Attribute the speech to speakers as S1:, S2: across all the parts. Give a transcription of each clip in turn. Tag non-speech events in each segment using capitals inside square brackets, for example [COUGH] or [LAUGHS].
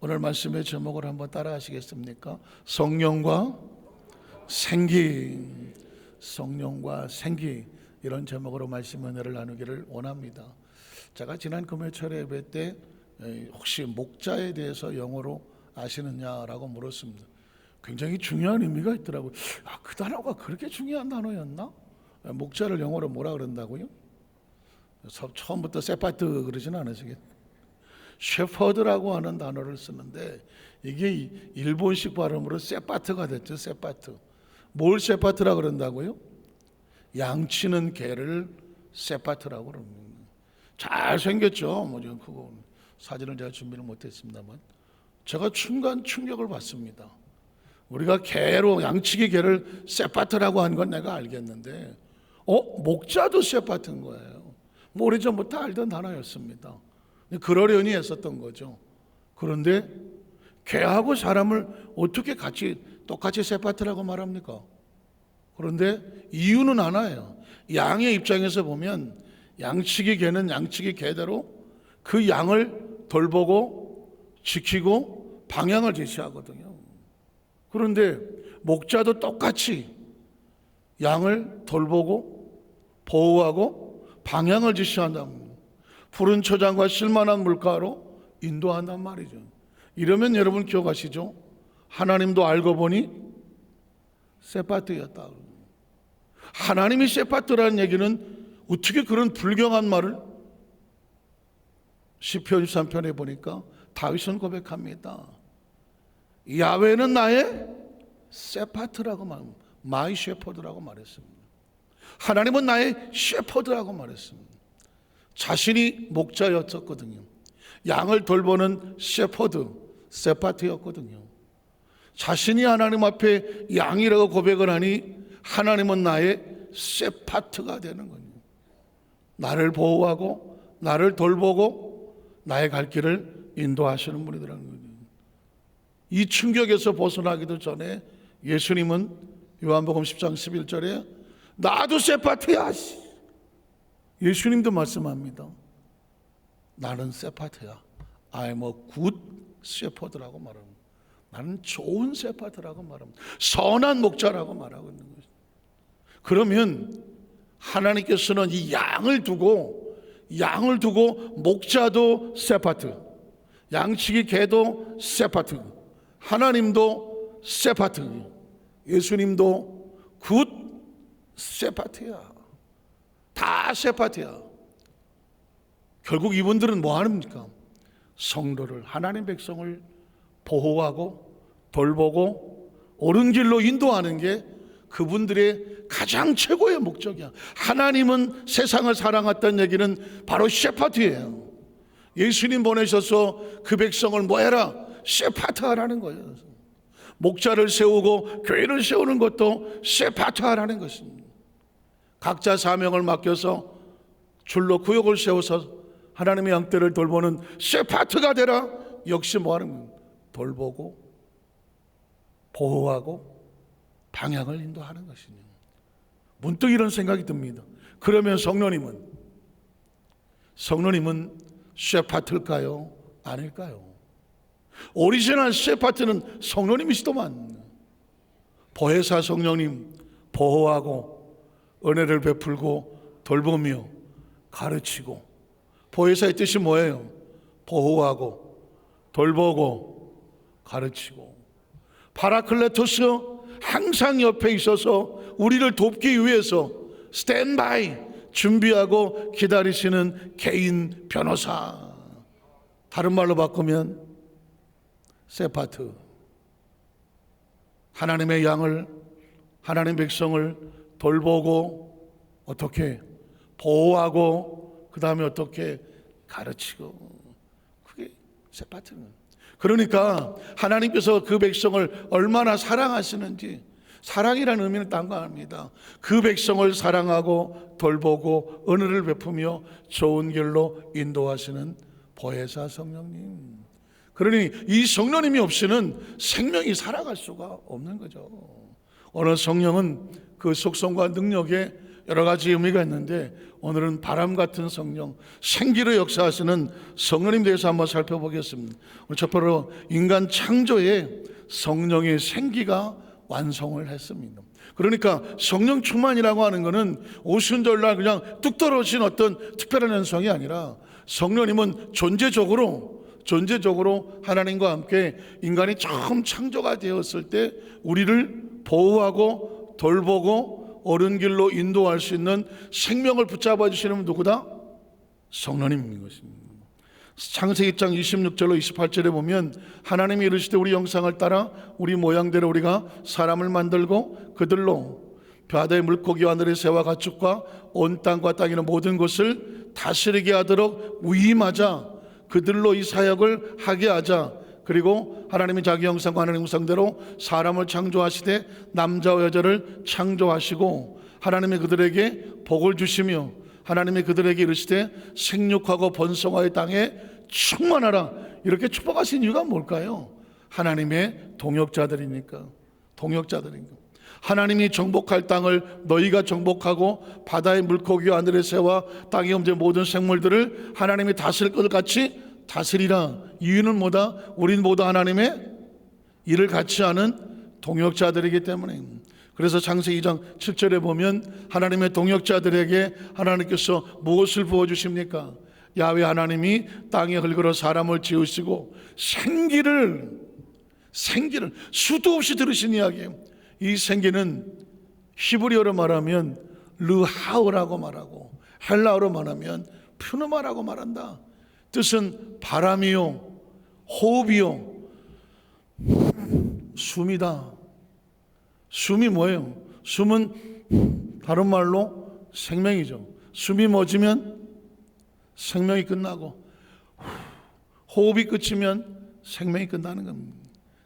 S1: 오늘 말씀의 제목을 한번 따라 하시겠습니까? 성령과 생기, 성령과 생기 이런 제목으로 말씀 은혜를 나누기를 원합니다. 제가 지난 금요철 예배 때 에, 혹시 목자에 대해서 영어로 아시느냐라고 물었습니다. 굉장히 중요한 의미가 있더라고요. 아, 그 단어가 그렇게 중요한 단어였나? 에, 목자를 영어로 뭐라 그런다고요? 서- 처음부터 세파트 그러진 않으시겠 셰퍼드라고 하는 단어를 쓰는데 이게 이- 일본식 발음으로 세파트가 됐죠. 세파트. 뭘 세파트라 그런다고요? 양치는 개를 세파트라고 그럽니다. 잘 생겼죠. 뭐 지금 그거 사진을 제가 준비를 못했습니다만 제가 순간 충격을 받습니다. 우리가 개로 양치기 개를 세파트라고 한 건 내가 알겠는데, 어 목자도 세파트인 거예요. 뭐 오래전부터 알던 단어였습니다. 그러려니 했었던 거죠. 그런데 개하고 사람을 어떻게 같이 똑같이 세파트라고 말합니까? 그런데 이유는 하나예요. 양의 입장에서 보면 양치기 개는 양치기 개대로 그 양을 돌보고 지키고 방향을 제시하거든요. 그런데 목자도 똑같이 양을 돌보고 보호하고 방향을 거예요. 푸른 초장과 실만한 물가로 인도한단 말이죠. 이러면 여러분 기억하시죠? 하나님도 알고 보니 세파트였다. 하나님이 세파트라는 얘기는 어떻게 그런 불경한 말을 시편 13편에 보니까 다윗은 고백합니다. 야훼는 나의 세파트라고 말, 마이 셰퍼드라고 말했습니다. 하나님은 나의 셰퍼드라고 말했습니다. 자신이 목자였었거든요. 양을 돌보는 셰퍼드, 세파트였거든요. 자신이 하나님 앞에 양이라고 고백을 하니 하나님은 나의 세파트가 되는 거예요. 나를 보호하고 나를 돌보고 나의 갈 길을 인도하시는 분이더라는 거예요. 이 충격에서 벗어나기도 전에 예수님은 요한복음 10장 11절에 나도 세파트야. 예수님도 말씀합니다. 나는 세파트야. I'm a good shepherd라고 말합니다. 나는 좋은 세파트라고 말합니다. 선한 목자라고 말하고 있는 거죠. 그러면 하나님께서는 이 양을 두고 양을 두고 목자도 세파트, 양치기 개도 세파트, 하나님도 세파트, 예수님도 굿 세파트야. 다 세파트야. 결국 이분들은 뭐 합니까? 성도를 하나님 백성을 보호하고 돌보고 옳은 길로 인도하는 게 그분들의 가장 최고의 목적이야. 하나님은 세상을 사랑했다는 얘기는 바로 셰파트예요. 예수님 보내셔서 그 백성을 뭐 해라? 셰파트 하라는 거예요. 목자를 세우고 교회를 세우는 것도 셰파트 하라는 것입니다. 각자 사명을 맡겨서 줄로 구역을 세워서 하나님의 양떼를 돌보는 셰파트가 되라. 역시 뭐 하는 거예요? 돌보고 보호하고 방향을 인도하는 것이니 문득 이런 생각이 듭니다. 그러면 성령님은 성령님은 셰파트일까요? 아닐까요? 오리지널 셰파트는 성령님이시더만 보혜사 성령님 보호하고 은혜를 베풀고 돌보며 가르치고 보혜사의 뜻이 뭐예요? 보호하고 돌보고 가르치고. 파라클레토스 항상 옆에 있어서 우리를 돕기 위해서 스탠바이 준비하고 기다리시는 개인 변호사. 다른 말로 바꾸면 세파트. 하나님의 양을 하나님 백성을 돌보고 어떻게 보호하고 그 다음에 어떻게 가르치고 그게 세 파트는 그러니까 하나님께서 그 백성을 얼마나 사랑하시는지 사랑이라는 의미는 딴거 아닙니다. 그 백성을 사랑하고 돌보고 은혜를 베푸며 좋은 길로 인도하시는 보혜사 성령님. 그러니 이 성령님이 없이는 생명이 살아갈 수가 없는 거죠. 어느 성령은 그 속성과 능력에 여러 가지 의미가 있는데 오늘은 바람 같은 성령, 생기로 역사하시는 성령님 대해서 한번 살펴보겠습니다. 첫 번째로 인간 창조에 성령의 생기가 완성을 했습니다. 그러니까 성령 충만이라고 하는 것은 오순절날 그냥 뚝 떨어진 어떤 특별한 현상이 아니라 성령님은 존재적으로 존재적으로 하나님과 함께 인간이 처음 창조가 되었을 때 우리를 보호하고 돌보고 옳은 길로 인도할 수 있는 생명을 붙잡아 주시는 분 누구다? 성령님인 것입니다. 창세기 1장 26절로 28절에 보면 하나님이 이르시되 우리 영상을 따라 우리 모양대로 우리가 사람을 만들고 그들로 바다의 물고기와 하늘의 새와 가축과 온 땅과 땅에 있는 모든 것을 다스리게 하도록 위임하자 그들로 이 사역을 하게 하자 그리고 하나님이 자기 형상과 하나님 형상대로 사람을 창조하시되 남자와 여자를 창조하시고 하나님이 그들에게 복을 주시며 하나님이 그들에게 이르시되 생육하고 번성하여 땅에 충만하라. 이렇게 축복하신 이유가 뭘까요? 하나님의 동역자들이니까. 동역자들이니까 하나님이 정복할 땅을 너희가 정복하고 바다의 물고기와 하늘의 새와 땅의 움직 모든 생물들을 하나님이 다스릴 것 같이 다스리라 이유는 뭐다? 우린 모두 하나님의 일을 같이 하는 동역자들이기 때문에 그래서 창세기 2장 7절에 보면 하나님의 동역자들에게 하나님께서 무엇을 부어 주십니까? 야외 하나님이 땅에 흙으로 사람을 지으시고 생기를 생기를 수도 없이 들으신 이야기예요. 이 생기는 히브리어로 말하면 르하우라고 말하고 헬라어로 말하면 푸누마라고 말한다. 뜻은 바람이요, 호흡이요, 숨이다. 숨이 뭐예요? 숨은 다른 말로 생명이죠. 숨이 멎으면 생명이 끝나고 호흡이 끝이면 생명이 끝나는 겁니다.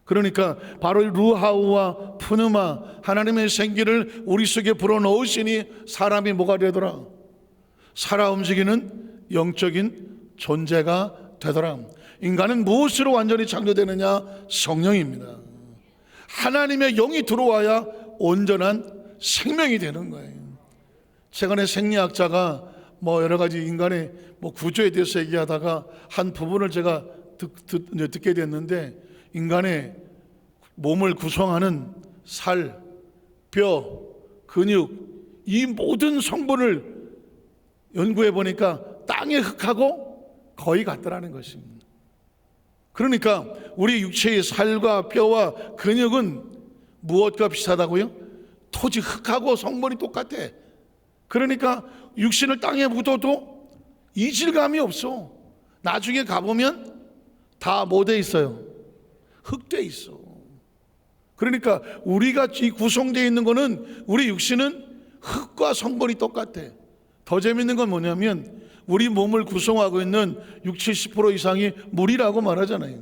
S1: 그러니까 바로 루하우와 푸누마 하나님의 생기를 우리 속에 불어넣으시니 사람이 뭐가 되더라? 살아 움직이는 영적인 존재가 되더라. 인간은 무엇으로 완전히 창조되느냐? 성령입니다. 하나님의 영이 들어와야 온전한 생명이 되는 거예요. 최근에 생리학자가 뭐 여러 가지 인간의 뭐 구조에 대해서 얘기하다가 한 부분을 제가 듣, 듣, 듣게 됐는데 인간의 몸을 구성하는 살, 뼈, 근육 이 모든 성분을 연구해 보니까 땅의 흙하고 거의 같더라는 것입니다. 그러니까 우리 육체의 살과 뼈와 근육은 무엇과 비슷하다고요? 토지 흙하고 성분이 똑같아. 그러니까 육신을 땅에 묻어도 이질감이 없어. 나중에 가보면 다 뭐 돼 있어요? 흙돼 있어. 그러니까 우리가 이 구성되어 있는 거는 우리 육신은 흙과 성분이 똑같아. 더 재밌는 건 뭐냐면 우리 몸을 구성하고 있는 60, 70% 이상이 물이라고 말하잖아요.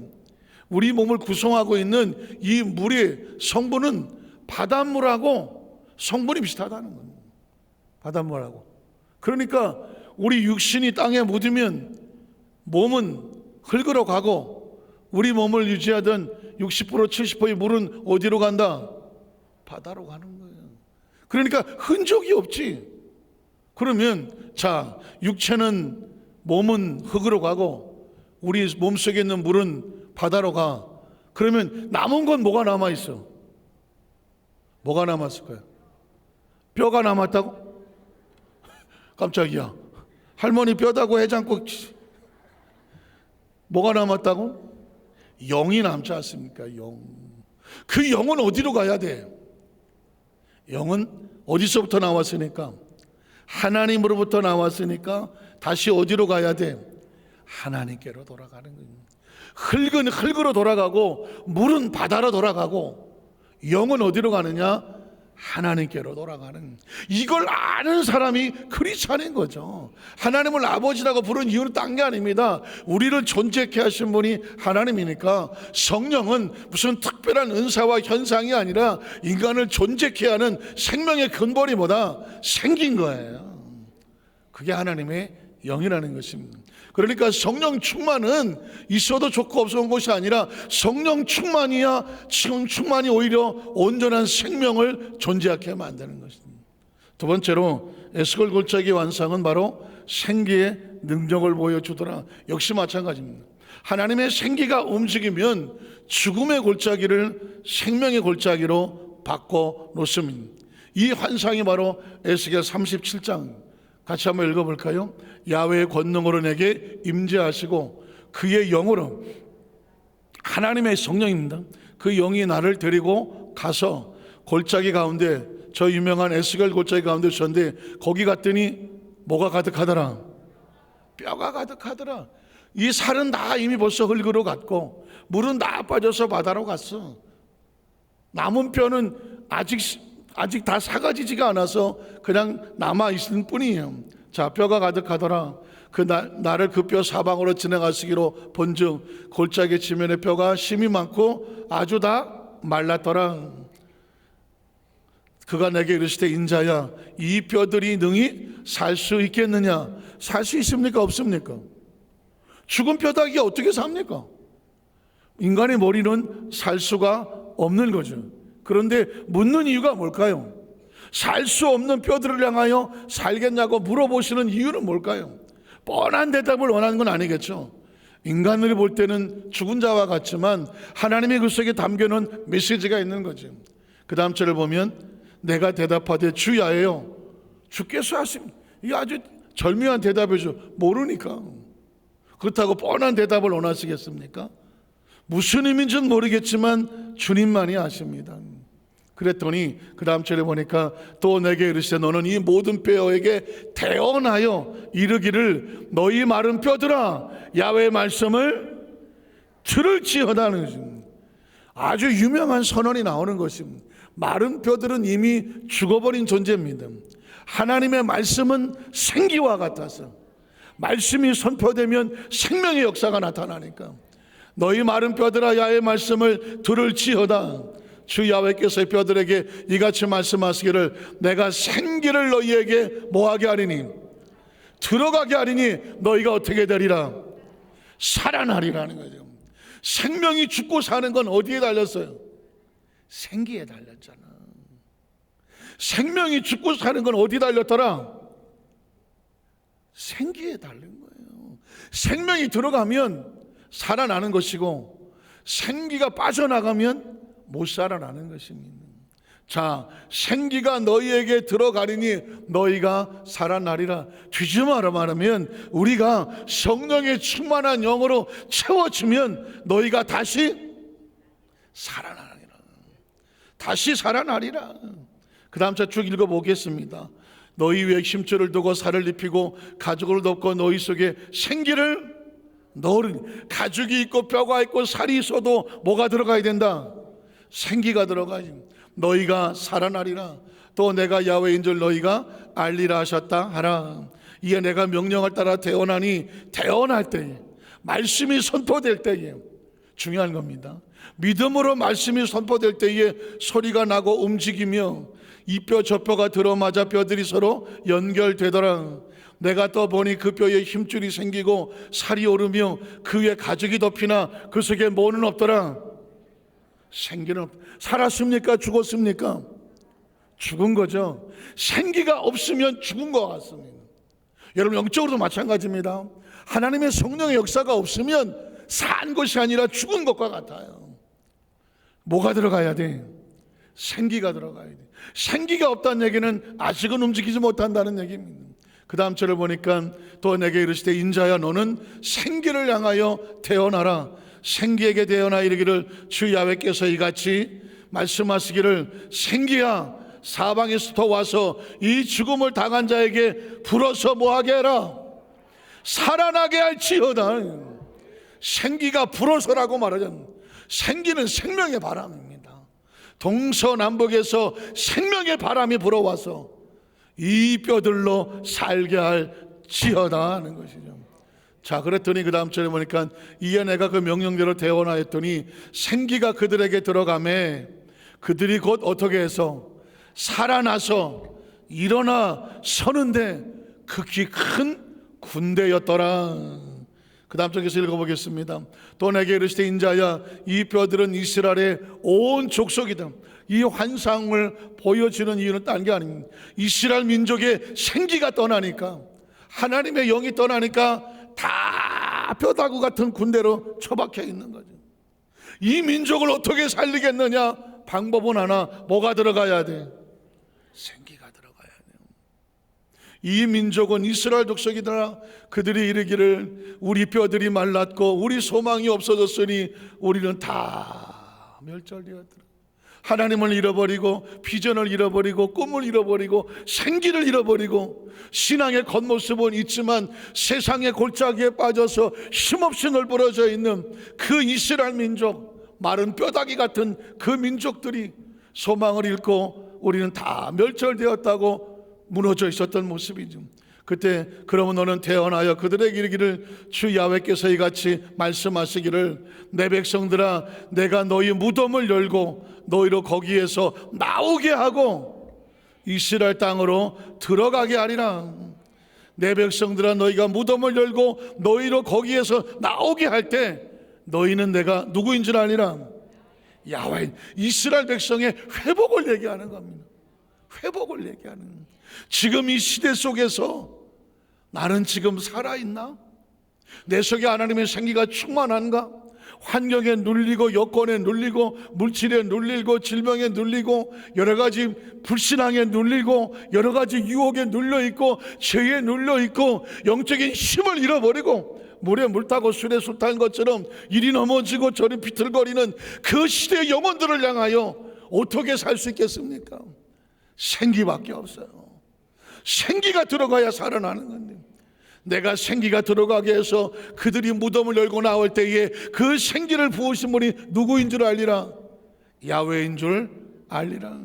S1: 우리 몸을 구성하고 있는 이 물의 성분은 바닷물하고 성분이 비슷하다는 겁니다. 바닷물하고. 그러니까 우리 육신이 땅에 묻으면 몸은 흙으로 가고 우리 몸을 유지하던 60% 70%의 물은 어디로 간다? 바다로 가는 거예요. 그러니까 흔적이 없지. 그러면 자 육체는 몸은 흙으로 가고 우리 몸 속에 있는 물은 바다로 가. 그러면 남은 건 뭐가 남아 있어? 뭐가 남았을까요? 뼈가 남았다고? [LAUGHS] 깜짝이야. 할머니 뼈다고 해장국 뭐가 남았다고? 영이 남지 않습니까? 영. 그 영은 어디로 가야 돼? 영은 어디서부터 나왔으니까? 하나님으로부터 나왔으니까 다시 어디로 가야 돼? 하나님께로 돌아가는 거예요. 흙은 흙으로 돌아가고 물은 바다로 돌아가고 영은 어디로 가느냐? 하나님께로 돌아가는 이걸 아는 사람이 크리스찬인 거죠. 하나님을 아버지라고 부른 이유는 딴 게 아닙니다. 우리를 존재케 하신 분이 하나님이니까 성령은 무슨 특별한 은사와 현상이 아니라 인간을 존재케 하는 생명의 근본이 뭐다? 생긴 거예요. 그게 하나님의 영이라는 것입니다. 그러니까 성령 충만은 있어도 좋고 없어도 것이 아니라 성령 충만이야 지금 충만이 오히려 온전한 생명을 존재하게 만드는 것입니다. 두 번째로 에스겔 골짜기 완상은 바로 생기의 능력을 보여주더라. 역시 마찬가지입니다. 하나님의 생기가 움직이면 죽음의 골짜기를 생명의 골짜기로 바꿔 놓습니다. 이 환상이 바로 에스겔 37장 같이 한번 읽어볼까요? 야외의 권능으로 내게 임재하시고 그의 영으로 하나님의 성령입니다. 그 영이 나를 데리고 가서 골짜기 가운데 저 유명한 에스겔 골짜기 가운데 졌는데 거기 갔더니 뭐가 가득하더라? 뼈가 가득하더라. 이 살은 다 이미 벌써 흙으로 갔고 물은 다 빠져서 바다로 갔어. 남은 뼈는 아직 아직 다 사가지지가 않아서 그냥 남아 있을 뿐이에요. 자 뼈가 가득하더라. 그 나, 나를 그 뼈 사방으로 지나가시기로 본즉 골짜기 지면에 뼈가 심이 많고 아주 다 말랐더라. 그가 내게 이르시되 인자야 이 뼈들이 능히 살 수 있겠느냐? 살 수 있습니까 없습니까? 죽은 뼈다귀 어떻게 삽니까? 인간의 머리는 살 수가 없는 거죠. 그런데 묻는 이유가 뭘까요? 살 수 없는 뼈들을 향하여 살겠냐고 물어보시는 이유는 뭘까요? 뻔한 대답을 원하는 건 아니겠죠. 인간들이 볼 때는 죽은 자와 같지만 하나님의 그 속에 담겨놓은 메시지가 있는 거죠. 그 다음 절을 보면 내가 대답하되 주야예요. 주께서 하심. 이게 아주 절묘한 대답이죠. 모르니까. 그렇다고 뻔한 대답을 원하시겠습니까? 무슨 의미인지는 모르겠지만 주님만이 아십니다. 그랬더니 그 다음 절에 보니까 또 내게 이르시되 너는 이 모든 뼈에게 태어나여 이르기를 너희 마른 뼈들아 야외의 말씀을 들을지어다는 것입니다. 아주 유명한 선언이 나오는 것입니다. 마른 뼈들은 이미 죽어버린 존재입니다. 하나님의 말씀은 생기와 같아서 말씀이 선포되면 생명의 역사가 나타나니까 너희 마른 뼈들아 야의 말씀을 들을지어다 주 야외께서 뼈들에게 이같이 말씀하시기를 내가 생기를 너희에게 뭐하게 하리니 들어가게 하리니 너희가 어떻게 되리라 살아나리라는 거죠 생명이 죽고 사는 건 어디에 달렸어요? 생기에 달렸잖아 생명이 죽고 사는 건 어디 달렸더라? 생기에 달린 거예요 생명이 들어가면 살아나는 것이고 생기가 빠져나가면 못 살아나는 것입니다. 자, 생기가 너희에게 들어가리니 너희가 살아나리라. 뒤집어라 말하면 우리가 성령의 충만한 영으로 채워지면 너희가 다시 살아나리라. 다시 살아나리라. 그 다음 자쭉 읽어보겠습니다. 너희 위에 힘줄을 두고 살을 입히고 가죽을 덮고 너희 속에 생기를 너는 가죽이 있고 뼈가 있고 살이 있어도 뭐가 들어가야 된다? 생기가 들어가지. 너희가 살아나리라. 또 내가 야외인 줄 너희가 알리라 하셨다 하라. 이에 내가 명령을 따라 태어나니 태어날 때에 말씀이 선포될 때에 중요한 겁니다. 믿음으로 말씀이 선포될 때에 소리가 나고 움직이며 이 뼈 저 뼈가 들어맞아 뼈들이 서로 연결되더라. 내가 또 보니 그 뼈에 힘줄이 생기고 살이 오르며 그 위에 가죽이 덮이나 그 속에 뭐는 없더라. 생기는 없. 살았습니까? 죽었습니까? 죽은 거죠. 생기가 없으면 죽은 것 같습니다. 여러분 영적으로도 마찬가지입니다. 하나님의 성령의 역사가 없으면 산 것이 아니라 죽은 것과 같아요. 뭐가 들어가야 돼? 생기가 들어가야 돼. 생기가 없다는 얘기는 아직은 움직이지 못한다는 얘기입니다. 그 다음 절을 보니까 또 내게 이르시되 인자야 너는 생기를 향하여 태어나라 생기에게 태어나 이르기를 주 야외께서 이같이 말씀하시기를 생기야 사방에서부터 와서 이 죽음을 당한 자에게 불어서 뭐하게 해라? 살아나게 할지어다. 생기가 불어서라고 말하잖아 생기는 생명의 바람입니다. 동서남북에서 생명의 바람이 불어와서 이 뼈들로 살게 할지어다 하는 것이죠. 자, 그랬더니 그 다음 절에 보니까 이에 내가 그 명령대로 대원하였더니 생기가 그들에게 들어가매 그들이 곧 어떻게 해서 살아나서 일어나 서는데 극히 큰 군대였더라. 그 다음 쪽에서 읽어보겠습니다. 또 내게 이르시되 인자야 이 뼈들은 이스라엘의 온 족속이다. 이 환상을 보여주는 이유는 딴 게 아닙니다. 이스라엘 민족의 생기가 떠나니까 하나님의 영이 떠나니까 다 뼈다구 같은 군대로 처박혀 있는 거죠. 이 민족을 어떻게 살리겠느냐? 방법은 하나, 뭐가 들어가야 돼? 생기가 들어가야 돼요. 이 민족은 이스라엘 족속이더라. 그들이 이르기를 우리 뼈들이 말랐고 우리 소망이 없어졌으니 우리는 다 멸절되었더라. 하나님을 잃어버리고 비전을 잃어버리고 꿈을 잃어버리고 생기를 잃어버리고 신앙의 겉모습은 있지만 세상의 골짜기에 빠져서 힘없이 널브러져 있는 그 이스라엘 민족 마른 뼈다귀 같은 그 민족들이 소망을 잃고 우리는 다 멸절되었다고 무너져 있었던 모습이죠. 그때 그러면 너는 태어나여 그들에게 이르기를 주 야훼께서 이같이 말씀하시기를 내 백성들아 내가 너희 무덤을 열고 너희로 거기에서 나오게 하고 이스라엘 땅으로 들어가게 하리라. 내 백성들아 너희가 무덤을 열고 너희로 거기에서 나오게 할 때 너희는 내가 누구인 줄 아니라 야훼 이스라엘 백성의 회복을 얘기하는 겁니다. 회복을 얘기하는 지금 이 시대 속에서 나는 지금 살아있나? 내 속에 하나님의 생기가 충만한가? 환경에 눌리고 여건에 눌리고 물질에 눌리고 질병에 눌리고 여러 가지 불신앙에 눌리고 여러 가지 유혹에 눌려 있고 죄에 눌려 있고 영적인 힘을 잃어버리고 물에 물 타고 술에 술 탄 것처럼 이리 넘어지고 저리 비틀거리는 그 시대의 영혼들을 향하여 어떻게 살 수 있겠습니까? 생기밖에 없어요. 생기가 들어가야 살아나는 건데. 내가 생기가 들어가게 해서 그들이 무덤을 열고 나올 때에 그 생기를 부으신 분이 누구인 줄 알리라. 야훼인 줄 알리라.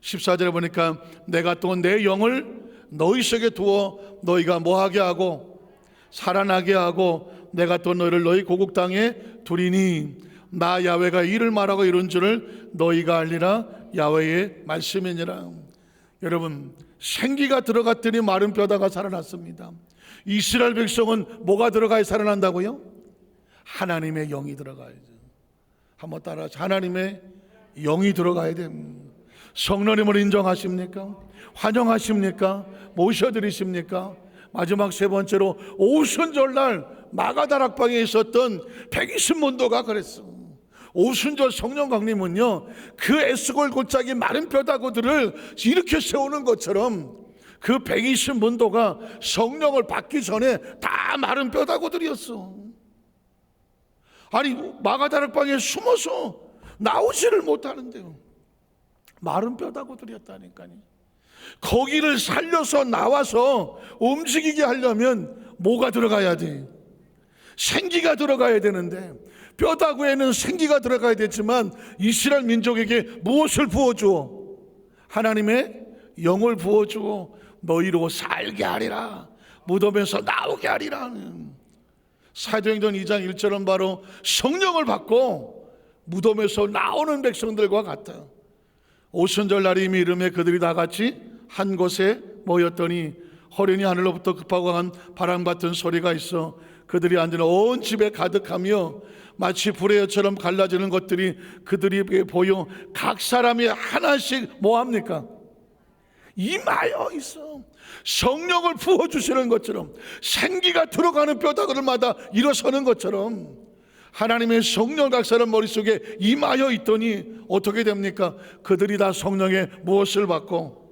S1: 14절에 보니까 내가 또 내 영을 너희 속에 두어 너희가 뭐하게 하고 살아나게 하고 내가 또 너희를 너희 고국 땅에 두리니 나 야훼가 이를 말하고 이룬 줄을 너희가 알리라 야훼의 말씀이니라. 여러분 생기가 들어갔더니 마른 뼈다가 살아났습니다. 이스라엘 백성은 뭐가 들어가야 살아난다고요? 하나님의 영이 들어가야죠. 한번 따라 하나님의 영이 들어가야 됩니다. 성령님을 인정하십니까? 환영하십니까? 모셔드리십니까? 마지막 세 번째로 오순절날 마가다락방에 있었던 120문도가 그랬어. 오순절 성령 강림은요, 그 에스골 골짜기 마른 뼈다구들을 이렇게 세우는 것처럼 그 120문도가 성령을 받기 전에 다 마른 뼈다구들이었어. 아니, 마가다락방에 숨어서 나오지를 못하는데요. 마른 뼈다구들이었다니까요. 거기를 살려서 나와서 움직이게 하려면 뭐가 들어가야 돼? 생기가 들어가야 되는데 뼈다구에는 생기가 들어가야 되지만 이스라엘 민족에게 무엇을 부어주어? 하나님의 영을 부어주고 너희로 살게 하리라. 무덤에서 나오게 하리라. 사도행전 2장 1절은 바로 성령을 받고 무덤에서 나오는 백성들과 같다. 오순절 날이 이름에 그들이 다 같이 한 곳에 모였더니 허련히 하늘로부터 급하고 간 바람 같은 소리가 있어 그들이 앉은 온 집에 가득하며 마치 불의 여처럼 갈라지는 것들이 그들이 보여 각 사람이 하나씩 뭐 합니까? 임하여 있어. 성령을 부어주시는 것처럼 생기가 들어가는 뼈다구들마다 일어서는 것처럼 하나님의 성령 각사는 머릿속에 임하여 있더니 어떻게 됩니까? 그들이 다 성령의 무엇을 받고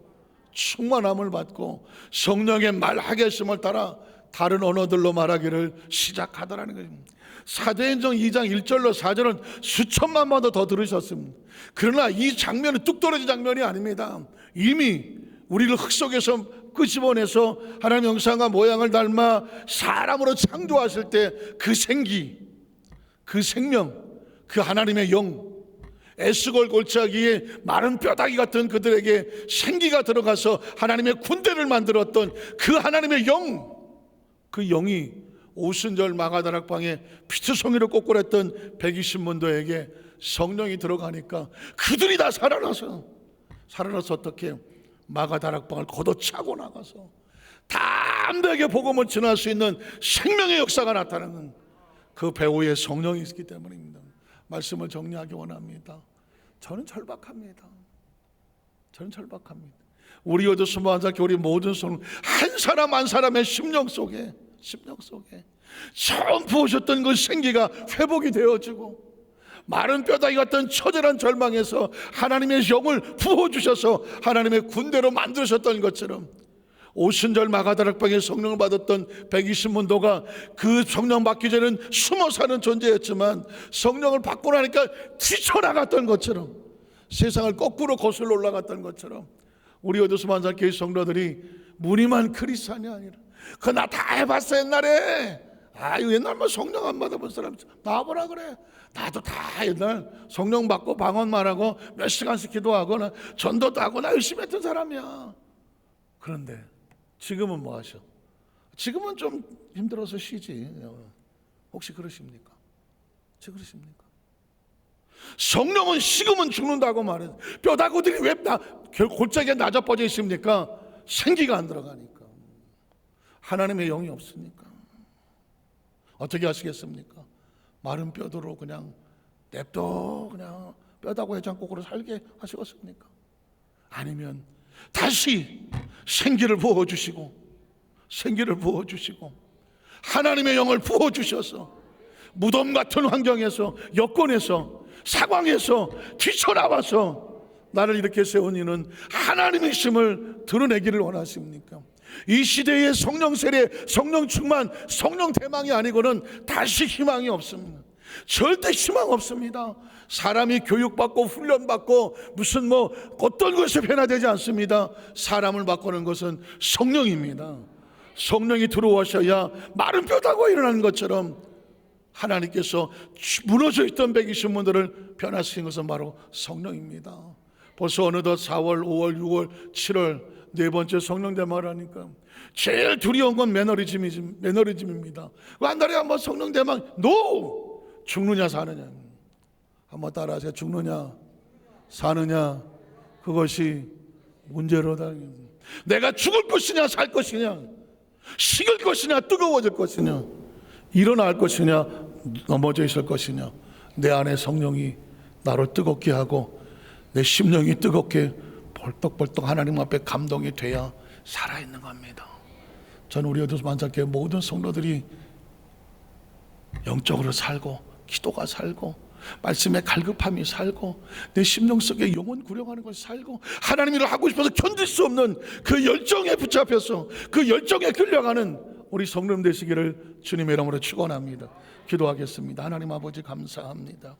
S1: 충만함을 받고 성령의 말하게 했음을 따라 다른 언어들로 말하기를 시작하더라는 겁니다. 사도행전 2장 1절로 4절은 수천만 번도 더 들으셨습니다. 그러나 이 장면은 뚝 떨어진 장면이 아닙니다. 이미 우리를 흙 속에서 끄집어내서 하나님 형상과 모양을 닮아 사람으로 창조하실 때 그 생기, 그 생명, 그 하나님의 영, 에스골 골짜기에 마른 뼈다귀 같은 그들에게 생기가 들어가서 하나님의 군대를 만들었던 그 하나님의 영, 그 영이 오순절 마가다락방에 피트송이를 꼬꾸랬던 120문도에게 성령이 들어가니까 그들이 다 살아나서 살아나서 어떻게 마가다락방을 걷어차고 나가서 담대하게 복음을 전할 수 있는 생명의 역사가 나타나는 그 배후에 성령이 있기 때문입니다. 말씀을 정리하기 원합니다. 저는 절박합니다. 저는 절박합니다. 우리 어디 수마자께 우리 모든 손, 한 사람 한 사람의 심령 속에, 심령 속에 처음 부으셨던 그 생기가 회복이 되어지고 마른 뼈다귀 같은 처절한 절망에서 하나님의 영을 부어주셔서 하나님의 군대로 만드셨던 것처럼 오순절 마가다락방에 성령을 받았던 120문도가 그 성령 받기 전에는 숨어 사는 존재였지만 성령을 받고 나니까 뛰쳐나갔던 것처럼 세상을 거꾸로 거슬러 올라갔던 것처럼 우리 어두스만사 교회 성도들이 무늬만 크리스찬이 아니라 그나다 해봤어 옛날에 아유 옛날 뭐 성령 안 받아본 사람 나와보라 그래 나도 다 옛날 성령 받고 방언만 하고 몇 시간씩 기도하고 나 전도도 하고 나 열심히 했던 사람이야 그런데 지금은 뭐 하셔? 지금은 좀 힘들어서 쉬지 혹시 그러십니까? 혹시 그러십니까? 성령은 식으면 죽는다고 말해. 뼈다구들이 왜 나, 결- 골짜기에 낮아빠져 있습니까? 생기가 안 들어가니까. 하나님의 영이 없으니까. 어떻게 하시겠습니까? 마른 뼈도로 그냥 냅둬 그냥 뼈다구 해장국으로 살게 하시겠습니까? 아니면 다시 생기를 부어 주시고 생기를 부어 주시고 하나님의 영을 부어 주셔서 무덤 같은 환경에서 여건에서 상황에서 뒤쳐나와서 나를 이렇게 세운 이는 하나님이심을 드러내기를 원하십니까? 이 시대의 성령 세례, 성령 충만, 성령 대망이 아니고는 다시 희망이 없습니다. 절대 희망 없습니다. 사람이 교육받고 훈련받고 무슨 뭐 어떤 것에 변화되지 않습니다. 사람을 바꾸는 것은 성령입니다. 성령이 들어오셔야 마른 뼈다고 일어나는 것처럼 하나님께서 무너져 있던 120문들을 변화시킨 것은 바로 성령입니다. 벌써 어느덧 4월, 5월, 6월, 7월 네 번째 성령 대마를 하니까 제일 두려운 건 매너리즘이 매너리즘입니다. 한 달에 한 번 성령 대망 노 죽느냐 사느냐 한번 따라하세요. 죽느냐 사느냐 그것이 문제로다. 내가 죽을 것이냐 살 것이냐 식을 것이냐 뜨거워질 것이냐 일어날 것이냐 넘어져 있을 것이냐 내 안에 성령이 나를 뜨겁게 하고 내 심령이 뜨겁게 벌떡벌떡 하나님 앞에 감동이 돼야 살아있는 겁니다 저는 우리 어디서 만삭교회 모든 성도들이 영적으로 살고 기도가 살고 말씀의 갈급함이 살고 내 심령 속에 영혼 구령하는 것이 살고 하나님 일을 하고 싶어서 견딜 수 없는 그 열정에 붙잡혀서 그 열정에 끌려가는 우리 성령 되시기를 주님의 이름으로 축원합니다. 기도하겠습니다. 하나님 아버지 감사합니다.